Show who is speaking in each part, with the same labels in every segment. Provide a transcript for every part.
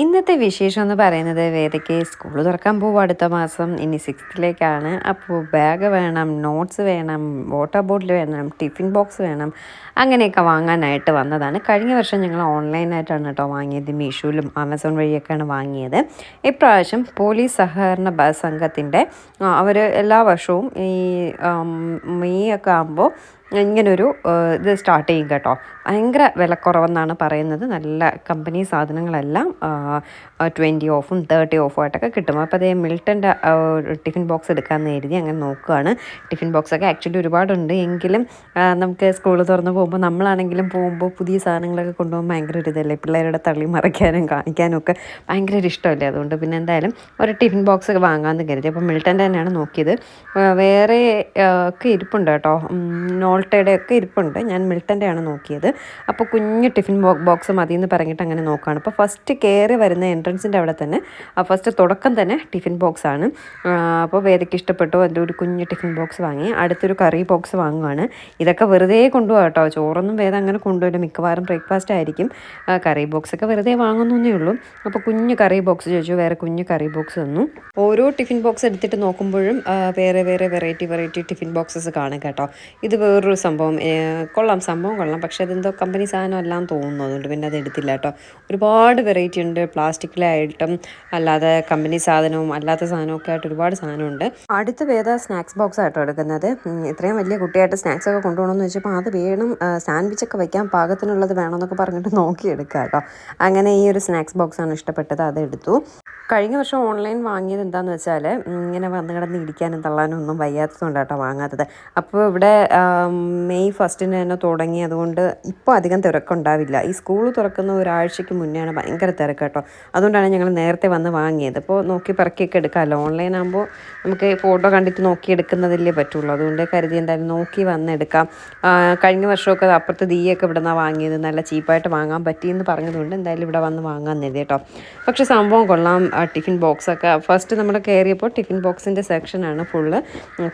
Speaker 1: ഇന്നത്തെ വിശേഷം എന്ന് പറയുന്നത് വേദയ്ക്ക് സ്കൂൾ തുറക്കാൻ പോകും അടുത്ത മാസം. ഇനി സിക്സ്ത്തിലേക്കാണ് അപ്പോൾ ബാഗ് വേണം നോട്ട്സ് വേണം വാട്ടർ ബോട്ടിൽ വേണം ടിഫിൻ ബോക്സ് വേണം. അങ്ങനെയൊക്കെ വാങ്ങാനായിട്ട് വന്നതാണ്. കഴിഞ്ഞ വർഷം ഞങ്ങൾ ഓൺലൈനായിട്ടാണ് കേട്ടോ വാങ്ങിയത്. മീഷോയിലും ആമസോൺ വഴിയൊക്കെയാണ് വാങ്ങിയത്. ഇപ്രാവശ്യം പോലീസ് സഹകരണ സംഘത്തിന്റെ അവർ എല്ലാ വർഷവും ഈ മെയ് ഒക്കെ ആകുമ്പോൾ ഇങ്ങനൊരു ഇത് സ്റ്റാർട്ട് ചെയ്യും കേട്ടോ. ഭയങ്കര വിലക്കുറവെന്നാണ് പറയുന്നത്. നല്ല കമ്പനി സാധനങ്ങളെല്ലാം ട്വന്റി ഓഫും തേർട്ടി ഓഫും ആയിട്ടൊക്കെ കിട്ടും. അപ്പോൾ അതേ മിൽട്ടന്റെ ടിഫിൻ ബോക്സ് എടുക്കാമെന്ന് കരുതി അങ്ങനെ നോക്കുകയാണ് ടിഫിൻ ബോക്സൊക്കെ ആക്ച്വലി ഒരുപാടുണ്ട്. എങ്കിലും നമുക്ക് സ്കൂൾ തുറന്ന് പോകുമ്പോൾ നമ്മളാണെങ്കിലും പോകുമ്പോൾ പുതിയ സാധനങ്ങളൊക്കെ കൊണ്ടുപോകുമ്പോൾ ഭയങ്കര ഒരു ഇതല്ലേ? പിള്ളേരുടെ തള്ളി മറയ്ക്കാനും കാണിക്കാനും ഒക്കെ ഭയങ്കര ഒരു ഇഷ്ടമല്ലേ? അതുകൊണ്ട് പിന്നെ എന്തായാലും ഒരു ടിഫിൻ ബോക്സ് ഒക്കെ വാങ്ങാമെന്ന് കരുതി. അപ്പോൾ മിൽട്ടന്റെ തന്നെയാണ് നോക്കിയത്. വേറെ ഒക്കെ ഇരിപ്പുണ്ട് കേട്ടോ. നോൾട്ടയുടെ ഒക്കെ ഇരിപ്പുണ്ട്. ഞാൻ മിൽട്ടന്റെ ആണ് നോക്കിയത്. അപ്പോൾ കുഞ്ഞ് ടിഫിൻ ബോക്സ് മതി എന്ന് പറഞ്ഞിട്ട് അങ്ങനെ നോക്കുകയാണ് അപ്പോൾ ഫസ്റ്റ് കയറി വരുന്ന എൻട്രൻസിന്റെ അവിടെ തന്നെ ഫസ്റ്റ് തുടക്കം തന്നെ ടിഫിൻ ബോക്സ് ആണ് അപ്പോൾ വേദയ്ക്ക് ഇഷ്ടപ്പെട്ടു. ഒരു കുഞ്ഞ് ടിഫിൻ ബോക്സ് വാങ്ങി അടുത്തൊരു കറി ബോക്സ് വാങ്ങുവാണ്. ഇതൊക്കെ വെറുതെ കൊണ്ടുപോകാം കേട്ടോ. ചോറൊന്നും വേദം അങ്ങനെ കൊണ്ടുപോയില്ല മിക്കവാറും ബ്രേക്ക്ഫാസ്റ്റ് ആയിരിക്കും. കറി ബോക്സ് ഒക്കെ വെറുതെ വാങ്ങുന്നേ ഉള്ളൂ. അപ്പോൾ കുഞ്ഞ് കറി ബോക്സ് ചോദിച്ചു. വേറെ കുഞ്ഞ് കറി ബോക്സ് തന്നു. ഓരോ ടിഫിൻ ബോക്സ് എടുത്തിട്ട് നോക്കുമ്പോഴും വേറെ വേറെ വെറൈറ്റി വെറൈറ്റി ടിഫിൻ ബോക്സസ് കാണും കേട്ടോ. ഇത് സംഭവം കൊള്ളാം സംഭവം കൊള്ളാം. പക്ഷെ അതെന്തോ കമ്പനി സാധനം എല്ലാം തോന്നുന്നു. അതുകൊണ്ട് പിന്നെ അത് എടുത്തില്ല കേട്ടോ. ഒരുപാട് വെറൈറ്റി ഉണ്ട്. പ്ലാസ്റ്റിക്കിലായിട്ടും അല്ലാതെ കമ്പനി സാധനവും അല്ലാത്ത സാധനവും ഒക്കെ ആയിട്ട് ഒരുപാട് സാധനമുണ്ട്. അടുത്ത വേദ സ്നാക്സ് ബോക്സ് ആയിട്ടോ എടുക്കുന്നത്? ഇത്രയും വലിയ കുട്ടിയായിട്ട് സ്നാക്സ് ഒക്കെ കൊണ്ടുപോകണമെന്ന് വെച്ചപ്പോൾ അത് വേണം സാൻഡ്വിച്ച് ഒക്കെ വയ്ക്കാൻ പാകത്തിനുള്ളത് വേണമെന്നൊക്കെ പറഞ്ഞിട്ട് നോക്കി എടുക്കുക കേട്ടോ. അങ്ങനെ ഈ ഒരു സ്നാക്സ് ബോക്സാണ് ഇഷ്ടപ്പെട്ടത്. അത് എടുത്തു. കഴിഞ്ഞ വർഷം ഓൺലൈൻ വാങ്ങിയത് എന്താണെന്ന് വെച്ചാൽ ഇങ്ങനെ വന്ന് കിടന്ന് ഇടിക്കാനും തള്ളാനും ഒന്നും വയ്യാത്തതുകൊണ്ട് കേട്ടോ വാങ്ങാത്തത്. അപ്പോൾ ഇവിടെ മെയ് ഫസ്റ്റിന് തന്നെ തുടങ്ങി. അതുകൊണ്ട് ഇപ്പോൾ അധികം തിരക്കുണ്ടാവില്ല. ഈ സ്കൂൾ തുറക്കുന്ന ഒരാഴ്ചയ്ക്ക് മുന്നെയാണ് ഭയങ്കര തിരക്ക് കേട്ടോ. അതുകൊണ്ടാണ് ഞങ്ങൾ നേരത്തെ വന്ന് വാങ്ങിയത്. അപ്പോൾ നോക്കി പറക്കിയൊക്കെ എടുക്കാമല്ലോ. ഓൺലൈൻ ആകുമ്പോൾ നമുക്ക് ഫോട്ടോ കണ്ടിട്ട് നോക്കി എടുക്കുന്നതല്ലേ പറ്റുള്ളൂ. അതുകൊണ്ട് കരുതി എന്തായാലും നോക്കി വന്നെടുക്കാം കഴിഞ്ഞ വർഷമൊക്കെ അപ്പുറത്ത് ദീയൊക്കെ ഇവിടെ നിന്നാണ് വാങ്ങിയത്. നല്ല ചീപ്പായിട്ട് വാങ്ങാൻ പറ്റിയെന്ന് പറഞ്ഞതുകൊണ്ട് എന്തായാലും ഇവിടെ വന്ന് വാങ്ങാൻ നേരി കേട്ടോ. പക്ഷേ സംഭവം കൊള്ളാം. ടിഫിൻ ബോക്സൊക്കെ ഫസ്റ്റ് നമ്മൾ കയറിയപ്പോൾ ടിഫിൻ ബോക്സിന്റെ സെക്ഷനാണ് ഫുള്ള്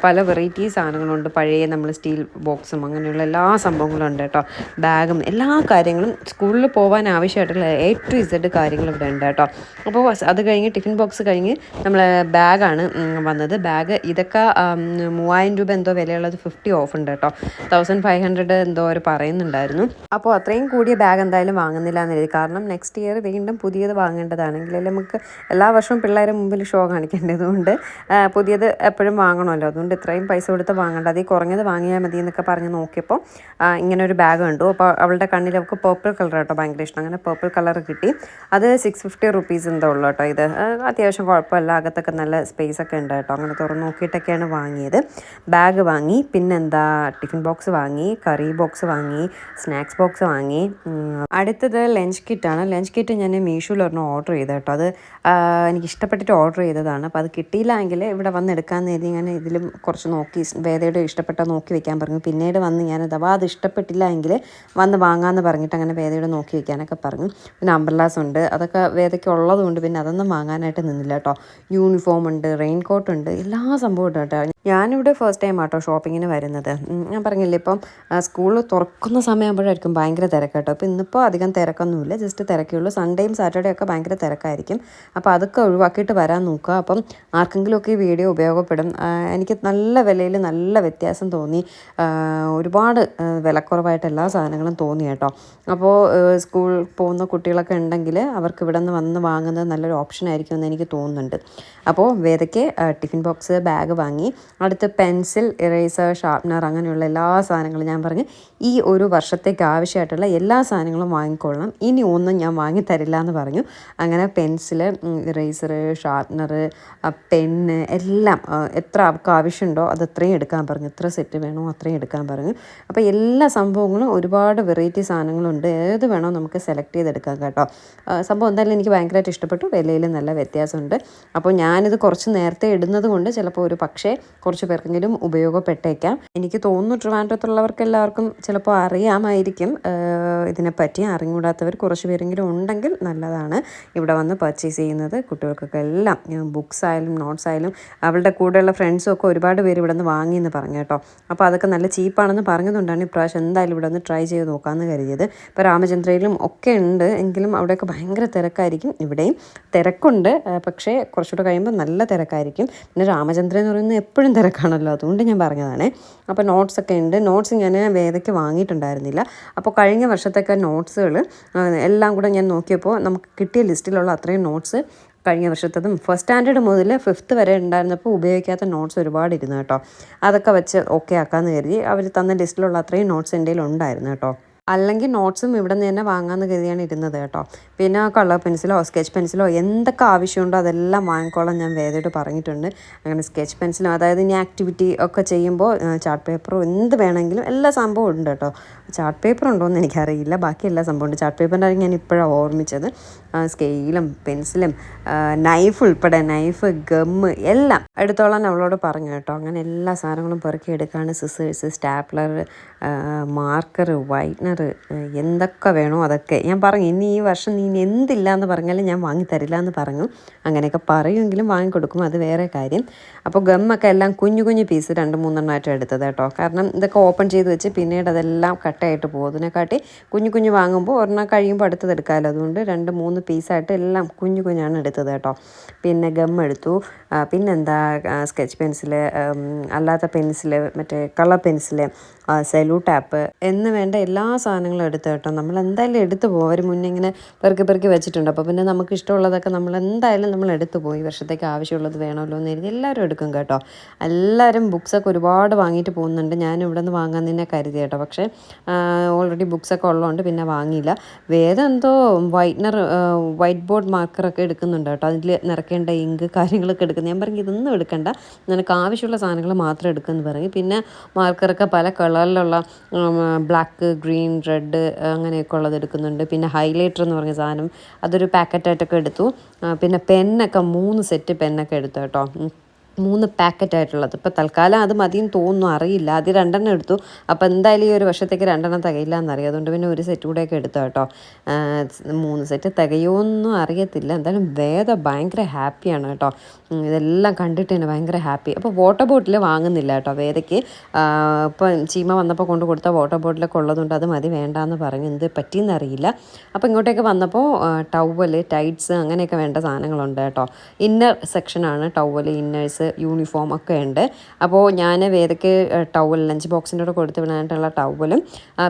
Speaker 1: പല വെറൈറ്റി സാധനങ്ങളുണ്ട്. പഴയ നമ്മൾ സ്റ്റീൽ ബോക്സും അങ്ങനെയുള്ള എല്ലാ സംഭവങ്ങളും ഉണ്ട് കേട്ടോ. ബാഗും എല്ലാ കാര്യങ്ങളും സ്കൂളിൽ പോകാൻ ആവശ്യമായിട്ടുള്ള എ ടു ഇസഡ് കാര്യങ്ങൾ ഇവിടെ ഉണ്ട് കേട്ടോ. അപ്പോൾ അത് കഴിഞ്ഞ് ടിഫിൻ ബോക്സ് കഴിഞ്ഞ് നമ്മൾ ബാഗാണ് വന്നത്. ബാഗ് ഇതൊക്കെ മൂവായിരം രൂപ എന്തോ വിലയുള്ളത് ഫിഫ്റ്റി ഓഫ് ഉണ്ട് കേട്ടോ. തൗസൻഡ് ഫൈവ് ഹൺഡ്രഡ് എന്തോ അവർ പറയുന്നുണ്ടായിരുന്നു. അപ്പോൾ അത്രയും കൂടിയ ബാഗ് എന്തായാലും വാങ്ങുന്നില്ല എന്നെഴുതി കാരണം നെക്സ്റ്റ് ഇയർ വീണ്ടും പുതിയത് വാങ്ങേണ്ടതാണെങ്കിൽ നമുക്ക് എല്ലാ വർഷവും പിള്ളേരെ മുമ്പിൽ ഷോ കാണിക്കേണ്ടതുകൊണ്ട് പുതിയത് എപ്പോഴും വാങ്ങണമല്ലോ. അതുകൊണ്ട് ഇത്രയും പൈസ കൊടുത്ത് വാങ്ങേണ്ട. അതിൽ കുറഞ്ഞത് വാങ്ങിയാൽ മതി എന്നൊക്കെ പറഞ്ഞ് നോക്കിയപ്പോൾ ഇങ്ങനെ ഒരു ബാഗ് കണ്ടു അപ്പോൾ അവളുടെ കണ്ണിൽ അവൾക്ക് പേർപ്പിൾ കളർ കേട്ടോ ഭയങ്കര ഇഷ്ടം. അങ്ങനെ പേർപ്പിൾ കളർ കിട്ടി. അത് സിക്സ് ഫിഫ്റ്റി റുപ്പീസ് എന്തോ ഉള്ളു കേട്ടോ ഇത്. അത്യാവശ്യം കുഴപ്പമില്ല. അകത്തൊക്കെ നല്ല സ്പേസ് ഒക്കെ ഉണ്ട് കേട്ടോ. അങ്ങനെ തുറന്ന് നോക്കിയിട്ടൊക്കെയാണ് വാങ്ങിയത്. ബാഗ് വാങ്ങി. പിന്നെന്താ ടിഫിൻ ബോക്സ് വാങ്ങി കറി ബോക്സ് വാങ്ങി സ്നാക്സ് ബോക്സ് വാങ്ങി. അടുത്തത് ലഞ്ച് കിറ്റാണ് ലഞ്ച് കിറ്റ് ഞാൻ മീഷോയിൽ ഒരെണ്ണം ഓർഡർ ചെയ്ത് കേട്ടോ. അത് എനിക്ക് ഇഷ്ടപ്പെട്ടിട്ട് ഓർഡർ ചെയ്തതാണ്. അപ്പോൾ അത് കിട്ടിയില്ല എങ്കിൽ ഇവിടെ വന്ന് എടുക്കാൻ നേരി ഞാൻ ഇതിലും കുറച്ച് നോക്കി വേദയുടെ ഇഷ്ടപ്പെട്ട നോക്കി വെക്കാൻ പറഞ്ഞു. പിന്നീട് വന്ന് ഞാൻ അഥവാ അത് ഇഷ്ടപ്പെട്ടില്ല എങ്കിൽ വന്ന് വാങ്ങാമെന്ന് പറഞ്ഞിട്ട് അങ്ങനെ വേദയുടെ നോക്കി വയ്ക്കാനൊക്കെ പറഞ്ഞു. പിന്നെ അംബ്രലാസ് ഉണ്ട്. അതൊക്കെ വേദയ്ക്ക് ഉള്ളതുകൊണ്ട് പിന്നെ അതൊന്നും വാങ്ങാനായിട്ട് നിന്നില്ല കേട്ടോ. യൂണിഫോം ഉണ്ട് റെയിൻ കോട്ട് ഉണ്ട് എല്ലാ സംഭവം ഉണ്ട് കേട്ടോ. ഞാനിവിടെ ഫസ്റ്റ് ടൈം ആട്ടോ ഷോപ്പിങ്ങിന് വരുന്നത്. ഞാൻ പറഞ്ഞില്ലേ ഇപ്പം സ്കൂൾ തുറക്കുന്ന സമയമാകുമ്പോഴായിരിക്കും ഭയങ്കര തിരക്ക് കേട്ടോ അപ്പോൾ ഇന്നിപ്പോൾ അധികം തിരക്കൊന്നുമില്ല ജസ്റ്റ് തിരക്കേ ഉള്ളൂ. സൺഡേയും സാറ്റർഡേ ഒക്കെ ഭയങ്കര തിരക്കായിരിക്കും. അപ്പോൾ അതൊക്കെ ഒഴിവാക്കിയിട്ട് വരാൻ നോക്കുക. അപ്പം ആർക്കെങ്കിലുമൊക്കെ ഈ വീഡിയോ ഉപയോഗപ്പെടും. എനിക്ക് നല്ല വിലയിൽ നല്ല വ്യത്യാസം തോന്നി. ഒരുപാട് വിലക്കുറവായിട്ട് എല്ലാ സാധനങ്ങളും തോന്നി കേട്ടോ. അപ്പോൾ സ്കൂൾ പോകുന്ന കുട്ടികളൊക്കെ ഉണ്ടെങ്കിൽ അവർക്ക് ഇവിടെ നിന്ന് വന്ന് വാങ്ങുന്നത് നല്ലൊരു ഓപ്ഷൻ ആയിരിക്കും എന്ന് എനിക്ക് തോന്നുന്നുണ്ട്. അപ്പോൾ വേദയ്ക്ക് ടിഫിൻ ബോക്സ് ബാഗ് വാങ്ങി. അടുത്ത് പെൻസിൽ ഇറേസർ ഷാർപ്നർ അങ്ങനെയുള്ള എല്ലാ സാധനങ്ങളും ഞാൻ പറഞ്ഞ് ഈ ഒരു വർഷത്തേക്ക് ആവശ്യമായിട്ടുള്ള എല്ലാ സാധനങ്ങളും വാങ്ങിക്കൊള്ളണം. ഇനി ഒന്നും ഞാൻ വാങ്ങി തരില്ല എന്ന് പറഞ്ഞു. അങ്ങനെ പെൻസിൽ ഇറേസർ ഷാർപ്നർ പെണ്ണ് എല്ലാം എത്ര അവർക്ക് ആവശ്യമുണ്ടോ അത് അത്രയും എടുക്കാൻ പറഞ്ഞു. എത്ര സെറ്റ് വേണോ അത്രയും എടുക്കാൻ പറഞ്ഞു. അപ്പോൾ എല്ലാ സംഭവങ്ങളും ഒരുപാട് വെറൈറ്റി സാധനങ്ങളുണ്ട്. ഏത് വേണോ നമുക്ക് സെലക്ട് ചെയ്തെടുക്കാം കേട്ടോ. സംഭവം എന്തായാലും എനിക്ക് ഭയങ്കരമായിട്ട് ഇഷ്ടപ്പെട്ടു. വിലയിൽ നല്ല വ്യത്യാസമുണ്ട്. അപ്പോൾ ഞാനിത് കുറച്ച് നേരത്തെ ഇടുന്നത് കൊണ്ട് ചിലപ്പോൾ ഒരു പക്ഷേ കുറച്ച് പേർക്കെങ്കിലും ഉപയോഗപ്പെട്ടേക്കാം. എനിക്ക് തോന്നുന്നു ട്രിവാൻഡ്രത്തുള്ളവർക്ക് എല്ലാവർക്കും ചിലപ്പോൾ അറിയാമായിരിക്കും. ഇതിനെപ്പറ്റി അറിഞ്ഞുകൂടാത്തവർ കുറച്ച് പേരെങ്കിലും ഉണ്ടെങ്കിൽ നല്ലതാണ്. ഇവിടെ വന്ന് പർച്ചേസ് ചെയ്യുന്നത് കുട്ടികൾക്കൊക്കെ എല്ലാം ബുക്സ് ആയാലും നോട്ട്സ് ആയാലും അവളുടെ കൂടെയുള്ള ഫ്രണ്ട്സും ഒക്കെ ഒരുപാട് പേര് ഇവിടെ നിന്ന് വാങ്ങിയെന്ന് പറഞ്ഞു കേട്ടോ. അപ്പോൾ അതൊക്കെ നല്ല ചീപ്പാണെന്ന് പറഞ്ഞതുകൊണ്ടാണ് ഇപ്രാവശ്യം എന്തായാലും ഇവിടെ ഒന്ന് ട്രൈ ചെയ്ത് നോക്കാമെന്ന് കരുതിയത്. ഇപ്പോൾ രാമചന്ദ്രയിലും ഒക്കെ ഉണ്ട്. എങ്കിലും അവിടെയൊക്കെ ഭയങ്കര തിരക്കായിരിക്കും. ഇവിടെയും തിരക്കുണ്ട്. പക്ഷേ കുറച്ചുകൂടെ കഴിയുമ്പോൾ നല്ല തിരക്കായിരിക്കും. പിന്നെ രാമചന്ദ്രൻ എന്ന് പറയുന്നത് എപ്പോഴും തിരക്കാണല്ലോ. അതുകൊണ്ട് ഞാൻ പറഞ്ഞതാണ്. അപ്പോൾ നോട്ട്സ് ഒക്കെ ഉണ്ട്. നോട്ട്സ് ഞാൻ വേദയ്ക്ക് വാങ്ങിയിട്ടുണ്ടായിരുന്നില്ല. അപ്പോൾ കഴിഞ്ഞ വർഷത്തൊക്കെ നോട്ട്സുകൾ എല്ലാം കൂടെ ഞാൻ നോക്കിയപ്പോൾ നമുക്ക് കിട്ടിയ ലിസ്റ്റിലുള്ള അത്രയും നോട്ട്സ് കഴിഞ്ഞ വർഷത്തതും ഫസ്റ്റ് സ്റ്റാൻഡേർഡ് മുതൽ ഫിഫ്ത്ത് വരെ ഉണ്ടായിരുന്നപ്പോൾ ഉപയോഗിക്കാത്ത നോട്ട്സ് ഒരുപാട് ഇരുന്നു കേട്ടോ. അതൊക്കെ വെച്ച് ഓക്കെ ആക്കാമെന്ന് കരുതി അവർ തന്ന ലിസ്റ്റിലുള്ള അത്രയും നോട്ട്സ് എന്റെ ഉണ്ടായിരുന്നു കേട്ടോ. അല്ലെങ്കിൽ നോട്ട്സും ഇവിടെ നിന്ന് തന്നെ വാങ്ങാമെന്ന് കരുതിയാണ് ഇരുന്നത് കേട്ടോ. പിന്നെ കളർ പെൻസിലോ സ്കെച്ച് പെൻസിലോ എന്തൊക്കെ ആവശ്യമുണ്ടോ അതെല്ലാം വാങ്ങിക്കോളാം ഞാൻ വേദയോട് പറഞ്ഞിട്ടുണ്ട്. അങ്ങനെ സ്കെച്ച് പെൻസിലും അതായത് ഇനി ആക്ടിവിറ്റി ഒക്കെ ചെയ്യുമ്പോൾ ചാർട്ട് പേപ്പറോ എന്ത് വേണമെങ്കിലും എല്ലാ സംഭവവും ഉണ്ട് കേട്ടോ. ചാർട്ട് പേപ്പർ ഉണ്ടോ എന്ന് എനിക്കറിയില്ല. ബാക്കി എല്ലാ സംഭവം ഉണ്ട്. ചാർട്ട് പേപ്പറിന്റെ കാര്യം ഞാൻ ഇപ്പോഴാണ് ഓർമ്മിച്ചത്. സ്കെയിലും പെൻസിലും നൈഫ് ഉൾപ്പെടെ നൈഫ് ഗമ്മ് എല്ലാം എടുത്തോളാൻ അവളോട് പറഞ്ഞു കേട്ടോ. അങ്ങനെ എല്ലാ സാധനങ്ങളും പെറുക്കി എടുക്കാണ്. സിസേഴ്സ് സ്റ്റാപ്ലർ മാർക്കർ വൈറ്റ്നർ എന്തൊക്കെ വേണോ അതൊക്കെ. ഞാൻ പറഞ്ഞു ഇനി ഈ വർഷം നീ എന്തില്ല എന്ന് പറഞ്ഞാലും ഞാൻ വാങ്ങിത്തരില്ല എന്ന് പറഞ്ഞു. അങ്ങനെയൊക്കെ പറയുമെങ്കിലും വാങ്ങിക്കൊടുക്കും അത് വേറെ കാര്യം. അപ്പോൾ ഗമ്മൊക്കെ എല്ലാം കുഞ്ഞു കുഞ്ഞു പീസ് രണ്ട് മൂന്നെണ്ണമായിട്ട് എടുത്തത് കേട്ടോ. കാരണം ഇതൊക്കെ ഓപ്പൺ ചെയ്ത് വെച്ച് പിന്നീട് അതെല്ലാം കട്ടായിട്ട് പോകും. അതിനെക്കാട്ടി കുഞ്ഞു കുഞ്ഞു വാങ്ങുമ്പോൾ ഒരെണ്ണം കഴിയുമ്പോൾ അടുത്തത് എടുക്കാമല്ലോ. അതുകൊണ്ട് രണ്ട് മൂന്ന് പീസായിട്ട് എല്ലാം കുഞ്ഞു കുഞ്ഞാണ് എടുത്തത് കേട്ടോ. പിന്നെ ഗം എടുത്തു. പിന്നെന്താ സ്കെച്ച് പെൻസിൽ അല്ലാത്ത പെൻസിൽ മറ്റേ കളർ പെൻസിൽ സെലു ടാപ്പ് എന്ന് വേണ്ട എല്ലാ സാധനങ്ങളും എടുത്തു കേട്ടോ. നമ്മൾ എന്തായാലും എടുത്തു പോകും. അവർ മുന്നേ ഇങ്ങനെ പെറുക്കി പെറുക്കി വെച്ചിട്ടുണ്ട്. അപ്പോൾ പിന്നെ നമുക്ക് ഇഷ്ടമുള്ളതൊക്കെ നമ്മൾ എന്തായാലും നമ്മൾ എടുത്തു പോയി വർഷത്തേക്ക് ആവശ്യമുള്ളത് വേണമല്ലോ എന്ന് കരുതി എല്ലാവരും എടുക്കും കേട്ടോ. എല്ലാവരും ബുക്സൊക്കെ ഒരുപാട് വാങ്ങിയിട്ട് പോകുന്നുണ്ട്. ഞാൻ ഇവിടെ നിന്ന് വാങ്ങാൻ തന്നെ കരുതി കേട്ടോ. പക്ഷേ ഓൾറെഡി ബുക്സൊക്കെ ഉള്ളതുകൊണ്ട് പിന്നെ വാങ്ങിയില്ല. വേദം എന്തോ വൈറ്റ്നർ വൈറ്റ് ബോർഡ് മാർക്കറൊക്കെ എടുക്കുന്നുണ്ട് കേട്ടോ. അതിൽ നിറയ്ക്കേണ്ട ഇങ്ക് കാര്യങ്ങളൊക്കെ എടുക്കുന്നത് ഞാൻ പറഞ്ഞു ഇതൊന്നും എടുക്കണ്ട. നിനക്ക് ആവശ്യമുള്ള സാധനങ്ങൾ മാത്രം എടുക്കുമെന്ന് പറഞ്ഞു. പിന്നെ മാർക്കറൊക്കെ പല കളറിലുള്ള ബ്ലാക്ക് ഗ്രീൻ റെഡ് അങ്ങനെയൊക്കെ ഉള്ളത് എടുക്കുന്നുണ്ട്. പിന്നെ ഹൈലൈറ്റർ എന്ന് പറഞ്ഞ സാധനം അതൊരു പാക്കറ്റായിട്ടൊക്കെ എടുത്തു. പിന്നെ പെന്നൊക്കെ മൂന്ന് സെറ്റ് പെന്നൊക്കെ എടുത്തു കേട്ടോ. മൂന്ന് പാക്കറ്റ് ആയിട്ടുള്ളത്. ഇപ്പോൾ തൽക്കാലം അത് മതിയെന്ന് തോന്നുന്നു അറിയില്ല. ആദ്യം രണ്ടെണ്ണം എടുത്തു. അപ്പോൾ എന്തായാലും ഈ ഒരു വർഷത്തേക്ക് രണ്ടെണ്ണം തികയില്ല എന്നറിയാം അതുകൊണ്ട് പിന്നെ ഒരു സെറ്റ് കൂടെയൊക്കെ എടുത്തു കേട്ടോ. മൂന്ന് സെറ്റ് തികയുമെന്നും അറിയത്തില്ല. എന്തായാലും വേദ ഭയങ്കര ഹാപ്പിയാണ് കേട്ടോ. ഇതെല്ലാം കണ്ടിട്ട് തന്നെ ഭയങ്കര ഹാപ്പി. അപ്പോൾ വാട്ടർ ബോട്ടിൽ വാങ്ങുന്നില്ല കേട്ടോ വേദയ്ക്ക്. ഇപ്പം ചീമ വന്നപ്പോൾ കൊണ്ട് കൊടുത്ത വാട്ടർ ബോട്ടിലൊക്കെ ഉള്ളതുകൊണ്ട് അത് മതി വേണ്ടാന്ന് പറഞ്ഞു. എന്ത് പറ്റിയെന്ന് അറിയില്ല. അപ്പോൾ ഇങ്ങോട്ടേക്ക് വന്നപ്പോൾ ടവൽ ടൈറ്റ്സ് അങ്ങനെയൊക്കെ വേണ്ട സാധനങ്ങളുണ്ട് കേട്ടോ. ഇന്നർ സെക്ഷനാണ് ടവൽ ഇന്നേഴ്സ് യൂണിഫോം ഒക്കെ ഉണ്ട്. അപ്പോൾ ഞാൻ വേദയ്ക്ക് ടവൽ ലഞ്ച് ബോക്സിന്റെ കൂടെ കൊടുത്ത് വിടാനായിട്ടുള്ള ടവലും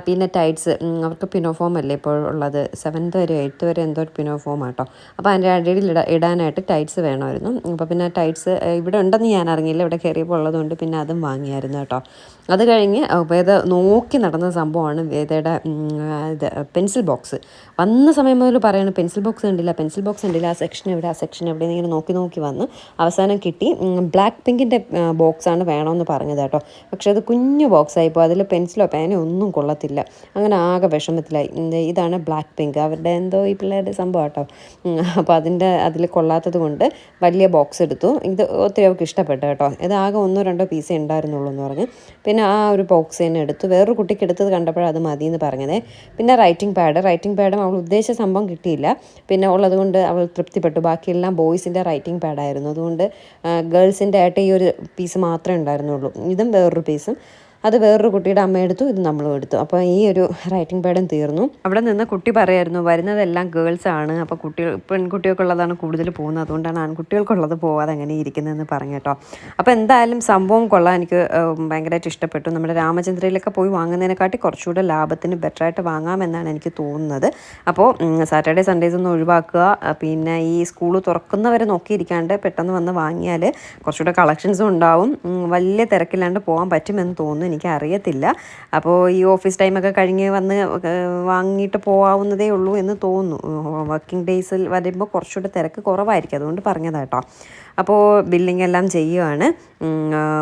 Speaker 1: പിന്നെ ടൈറ്റ്സ് അവർക്ക് പിനോഫോം അല്ലേ ഇപ്പോൾ ഉള്ളത്? സെവൻത്ത് വരെ എയ്ത്ത് വരെ എന്തോ ഒരു പിനോഫോം ആട്ടോ അപ്പോൾ അതിന്റെ അടിയിൽ ഇടാനായിട്ട് ടൈറ്റ്സ് വേണമായിരുന്നു. അപ്പോൾ പിന്നെ ടൈറ്റ്സ് ഇവിടെ ഉണ്ടെന്ന് ഞാൻ അറിഞ്ഞില്ല. ഇവിടെ കയറിയപ്പോൾ ഉള്ളതുകൊണ്ട് പിന്നെ അതും വാങ്ങിയായിരുന്നു കേട്ടോ. അത് കഴിഞ്ഞ് വേദ നോക്കി നടന്ന സംഭവമാണ് വേദയുടെ ഇത് പെൻസിൽ ബോക്സ് വന്ന സമയം മുതൽ പറയണം പെൻസിൽ ബോക്സ് കണ്ടില്ല പെൻസിൽ ബോക്സ് കണ്ടില്ല ആ സെക്ഷൻ എവിടെ ആ സെക്ഷൻ എവിടെ ഇങ്ങനെ നോക്കി നോക്കി വന്ന് അവസാനം കിട്ടി. ബ്ലാക്ക് പിങ്കിന്റെ ബോക്സാണ് വേണമെന്ന് പറഞ്ഞത് കേട്ടോ. പക്ഷേ അത് കുഞ്ഞു ബോക്സ് ആയിപ്പോൾ അതിൽ പെൻസിലോ പേനോ ഒന്നും കൊള്ളത്തില്ല. അങ്ങനെ ആകെ വിഷമത്തിലായി. ഇതാണ് ബ്ലാക്ക് പിങ്ക് അവരുടെ എന്തോ ഈ പിള്ളേരുടെ സംഭവം കേട്ടോ. അപ്പോൾ അതിന്റെ അതിൽ കൊള്ളാത്തത് കൊണ്ട് വലിയ ബോക്സ് എടുത്തു. ഇത് ഒത്തിരി അവർക്ക് ഇഷ്ടപ്പെട്ടു കേട്ടോ. ഇത് ആകെ ഒന്നോ രണ്ടോ പീസേ ഉണ്ടായിരുന്നുള്ളൂ എന്ന് പറഞ്ഞ്. പിന്നെ ആ ഒരു ബോക്സ് തന്നെ എടുത്തു. വേറൊരു കുട്ടിക്ക് എടുത്തത് കണ്ടപ്പോൾ അത് മതി എന്ന് പറഞ്ഞത്. പിന്നെ റൈറ്റിംഗ് പാഡ് റൈറ്റിംഗ് പാഡും അവൾ ഉദ്ദേശിച്ച സംഭവം കിട്ടിയില്ല. പിന്നെ ഉള്ളതുകൊണ്ട് അവൾ തൃപ്തിപ്പെട്ടു. ബാക്കിയെല്ലാം ബോയ്സിന്റെ റൈറ്റിംഗ് പാഡായിരുന്നു അതുകൊണ്ട് ഗേൾസിന്റെ ആയിട്ട് ഈ ഒരു പീസ് മാത്രമേ ഉണ്ടായിരുന്നുള്ളൂ. ഇതും വേറൊരു പീസും അത് വേറൊരു കുട്ടിയുടെ അമ്മ എടുത്തു ഇത് നമ്മളും എടുത്തു. അപ്പോൾ ഈ ഒരു റൈറ്റിംഗ് പാഡും തീർന്നു. അവിടെ നിന്ന് കുട്ടി പറയായിരുന്നു വരുന്നതെല്ലാം ഗേൾസ് ആണ്. അപ്പോൾ കുട്ടികൾ പെൺകുട്ടികൾക്കുള്ളതാണ് കൂടുതൽ പോകുന്നത്. അതുകൊണ്ടാണ് ആൺകുട്ടികൾക്കുള്ളത് പോവാതെ അങ്ങനെ ഇരിക്കുന്നതെന്ന് പറഞ്ഞു കേട്ടോ. അപ്പോൾ എന്തായാലും സംഭവം കൊള്ളാൻ എനിക്ക് ഭയങ്കരമായിട്ട് ഇഷ്ടപ്പെട്ടു. നമ്മുടെ രാമചന്ദ്രയിലൊക്കെ പോയി വാങ്ങുന്നതിനെക്കാട്ടി കുറച്ചുകൂടെ ലാഭത്തിന് ബെറ്ററായിട്ട് വാങ്ങാമെന്നാണ് എനിക്ക് തോന്നുന്നത്. അപ്പോൾ സാറ്റർഡേ സൺഡേസ് ഒന്ന് ഒഴിവാക്കുക. പിന്നെ ഈ സ്കൂൾ തുറക്കുന്നവരെ നോക്കിയിരിക്കാണ്ട് പെട്ടെന്ന് വന്ന് വാങ്ങിയാൽ കുറച്ചുകൂടെ കളക്ഷൻസും ഉണ്ടാവും. വലിയ തിരക്കില്ലാണ്ട് പോകാൻ പറ്റുമെന്ന് തോന്നുന്നു. എനിക്ക് അറിയത്തില്ല അപ്പോൾ ഈ ഓഫീസ് ടൈമൊക്കെ കഴിഞ്ഞ് വന്ന് വാങ്ങിയിട്ട് പോകാവുന്നതേ ഉള്ളൂ എന്ന് തോന്നുന്നു. വർക്കിംഗ് ഡേയ്സിൽ വരുമ്പോൾ കുറച്ചുകൂടെ തിരക്ക് കുറവായിരിക്കും. അതുകൊണ്ട് പറഞ്ഞതാട്ടോ അപ്പോൾ ബില്ലിംഗ് എല്ലാം ചെയ്യുവാണ്.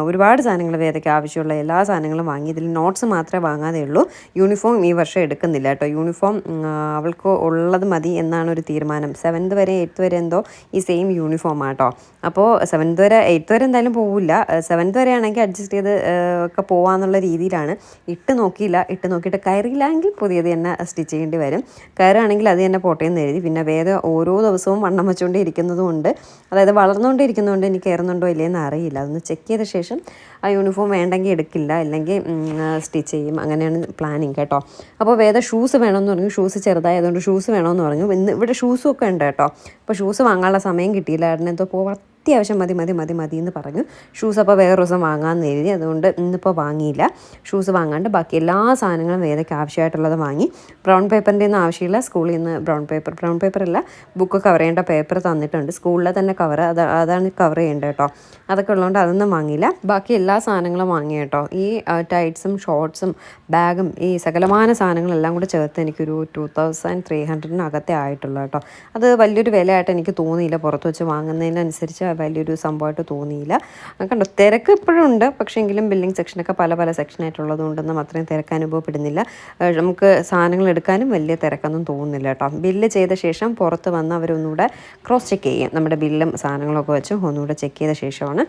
Speaker 1: ഒരുപാട് സാധനങ്ങൾ വേദയ്ക്ക് ആവശ്യമുള്ള എല്ലാ സാധനങ്ങളും വാങ്ങി. ഇതിൽ നോട്ട്സ് മാത്രമേ വാങ്ങാതെ ഉള്ളൂ. യൂണിഫോം ഈ വർഷം എടുക്കുന്നില്ല കേട്ടോ. യൂണിഫോം അവൾക്ക് ഉള്ളത് മതി എന്നാണ് ഒരു തീരുമാനം. സെവൻത്ത് വരെ എയ്ത്ത് വരെ എന്തോ ഈ സെയിം യൂണിഫോം ആട്ടോ. അപ്പോൾ സെവൻത്ത് വരെ എയ്ത്ത് വരെ എന്തായാലും പോവില്ല. സെവൻത്ത് വരെ ആണെങ്കിൽ അഡ്ജസ്റ്റ് ചെയ്ത് ഒക്കെ പോകാമെന്നുള്ള രീതിയിലാണ്. ഇട്ട് നോക്കിയില്ല. ഇട്ട് നോക്കിയിട്ട് കയറിയില്ലെങ്കിൽ പുതിയത് തന്നെ സ്റ്റിച്ച് ചെയ്യേണ്ടി വരും. കയറുകയാണെങ്കിൽ അത് തന്നെ പോട്ടേന്ന് എഴുതി. പിന്നെ വേറെ ഓരോ ദിവസവും വണ്ണം വെച്ചുകൊണ്ടേ ഇരിക്കുന്നതും ഉണ്ട്. അതായത് വളർന്നുകൊണ്ടിരിക്കുന്നതുകൊണ്ട് എനിക്ക് കയറുന്നുണ്ടോ ഇല്ലയെന്ന് അറിയില്ല. അതൊന്ന് ചെക്ക് ചെയ്ത ശേഷം ആ യൂണിഫോം വേണ്ടെങ്കിൽ എടുക്കില്ല. അല്ലെങ്കിൽ സ്റ്റിച്ച് ചെയ്യും. അങ്ങനെയാണ് പ്ലാനിങ് കേട്ടോ. അപ്പോൾ വേറെ ഷൂസ് വേണമെന്ന് പറഞ്ഞു. ഷൂസ് ചെറുതായതുകൊണ്ട് ഷൂസ് വേണമെന്ന് പറഞ്ഞു. ഇന്ന് ഇവിടെ ഷൂസും ഒക്കെ ഉണ്ട് കേട്ടോ. അപ്പോൾ ഷൂസ് വാങ്ങാനുള്ള സമയം കിട്ടിയില്ലായിരുന്നു എന്തോ പോവാ അത്യാവശ്യം മതി മതി മതി മതി എന്ന് പറഞ്ഞു. ഷൂസ് അപ്പോൾ വേറെ ദിവസം വാങ്ങാമെന്ന് എഴുതി അതുകൊണ്ട് ഇന്നിപ്പോൾ വാങ്ങിയില്ല. ഷൂസ് വാങ്ങാണ്ട് ബാക്കി എല്ലാ സാധനങ്ങളും വേദയ്ക്ക് ആവശ്യമായിട്ടുള്ളത് വാങ്ങി. ബ്രൗൺ പേപ്പറിന്റെ ഒന്നും ആവശ്യമില്ല. സ്കൂളിൽ നിന്ന് ബ്രൗൺ പേപ്പർ ബ്രൗൺ പേപ്പർ അല്ല. ബുക്ക് കവർ ചെയ്യേണ്ട പേപ്പർ തന്നിട്ടുണ്ട്. സ്കൂളിലെ തന്നെ കവർ അത് അതാണ് കവർ ചെയ്യേണ്ടത് കേട്ടോ. അതൊക്കെ ഉള്ളതുകൊണ്ട് അതൊന്നും വാങ്ങിയില്ല. ബാക്കി എല്ലാ സാധനങ്ങളും വാങ്ങി കേട്ടോ. ഈ ടൈറ്റ്സും ഷോർട്ട്സും ബാഗും ഈ സകലമാന സാധനങ്ങളെല്ലാം കൂടെ ചേർത്ത് എനിക്കൊരു ടു തൗസൻഡ് ത്രീ ഹൺഡ്രഡിനകത്തേ ആയിട്ടുള്ളൂ കേട്ടോ. അത് വലിയൊരു വിലയായിട്ട് എനിക്ക് തോന്നിയില്ല പുറത്ത് വെച്ച് വാങ്ങുന്നതിനനുസരിച്ച്. വലിയൊരു സംഭവമായിട്ട് തോന്നിയില്ല. കണ്ടോ തിരക്ക് ഇപ്പോഴും ഉണ്ട്. പക്ഷേ എങ്കിലും ബില്ലിംഗ് സെക്ഷനൊക്കെ പല പല സെക്ഷനായിട്ടുള്ളത് കൊണ്ടൊന്നും അത്രയും തിരക്ക് അനുഭവപ്പെടുന്നില്ല. നമുക്ക് സാധനങ്ങൾ എടുക്കാനും വലിയ തിരക്കൊന്നും തോന്നുന്നില്ല കേട്ടോ. ബില്ല് ചെയ്ത ശേഷം പുറത്ത് വന്ന് അവരൊന്നുകൂടെ ക്രോസ് ചെക്ക് ചെയ്യും. നമ്മുടെ ബില്ലും സാധനങ്ങളൊക്കെ വെച്ച് ഒന്നുകൂടെ ചെക്ക് ചെയ്ത ശേഷമാണ്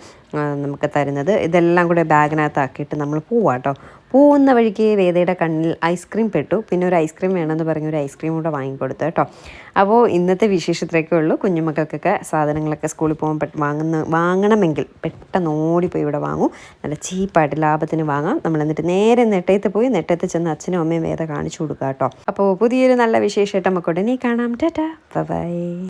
Speaker 1: നമുക്ക് തരുന്നത്. ഇതെല്ലാം കൂടെ ബാഗിനകത്താക്കിയിട്ട് നമ്മൾ പോവാം കേട്ടോ. പോകുന്ന വഴിക്ക് വേദയുടെ കണ്ണിൽ ഐസ്ക്രീം പെട്ടു. പിന്നെ ഒരു ഐസ്ക്രീം വേണമെന്ന് പറഞ്ഞ് ഒരു ഐസ്ക്രീം കൂടെ വാങ്ങിക്കൊടുത്തു കേട്ടോ. അപ്പോൾ ഇന്നത്തെ വിശേഷത്തിലേക്കേ ഉള്ളൂ. കുഞ്ഞുമക്കൾക്കൊക്കെ സാധനങ്ങളൊക്കെ സ്കൂളിൽ പോകുമ്പോൾ വാങ്ങുന്ന വാങ്ങണമെങ്കിൽ പെട്ടെന്ന് ഓടിപ്പോയി ഇവിടെ വാങ്ങും. നല്ല ചീപ്പായിട്ട് ലാഭത്തിന് വാങ്ങാം. നമ്മൾ എന്നിട്ട് നേരെ നെട്ടയത്ത് പോയി നെട്ടയത്ത് ചെന്ന് അച്ഛനും അമ്മയും വേദ കാണിച്ചു കൊടുക്കുക കേട്ടോ. അപ്പോൾ പുതിയൊരു നല്ല വിശേഷമായിട്ട് നമുക്ക് ഉടനെ കാണാം. ടാറ്റാ. ബൈ.